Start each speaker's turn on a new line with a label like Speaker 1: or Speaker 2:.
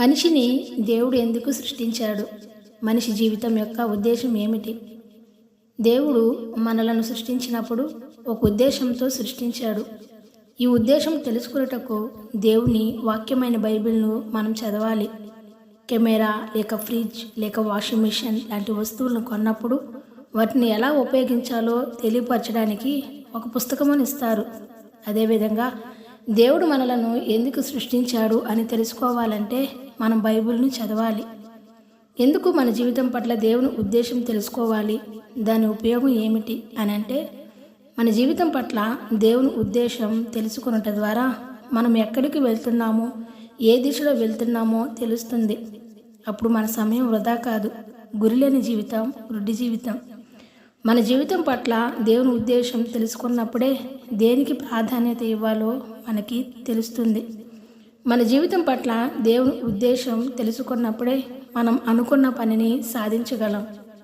Speaker 1: మనిషిని దేవుడు ఎందుకు సృష్టించాడు? మనిషి జీవితం యొక్క ఉద్దేశం ఏమిటి? దేవుడు మనలను సృష్టించినప్పుడు ఒక ఉద్దేశంతో సృష్టించాడు. ఈ ఉద్దేశం తెలుసుకునేటకు దేవుని వాక్యమైన బైబిల్ను మనం చదవాలి. కెమెరా లేక ఫ్రిడ్జ్ లేక వాషింగ్ మిషన్ లాంటి వస్తువులను కొన్నప్పుడు వాటిని ఎలా ఉపయోగించాలో తెలియపరచడానికి ఒక పుస్తకమును ఇస్తారు. అదేవిధంగా దేవుడు మనలను ఎందుకు సృష్టించాడు అని తెలుసుకోవాలంటే మనం బైబిల్ను చదవాలి. ఎందుకు మన జీవితం పట్ల దేవుని ఉద్దేశం తెలుసుకోవాలి? దాని ఉపయోగం ఏమిటి అని అంటే మన జీవితం పట్ల దేవుని ఉద్దేశం తెలుసుకున్నట ద్వారా మనం ఎక్కడికి వెళ్తున్నామో ఏ దిశలో వెళ్తున్నామో తెలుస్తుంది. అప్పుడు మన సమయం వృధా కాదు. గురిలేని జీవితం వృద్ధి జీవితం. మన జీవితం పట్ల దేవుని ఉద్దేశం తెలుసుకున్నప్పుడే దేనికి ప్రాధాన్యత ఇవ్వాలో మనకి తెలుస్తుంది. మన జీవితం పట్ల దేవుని ఉద్దేశం తెలుసుకున్నప్పుడే మనం అనుకున్న పనిని సాధించగలం.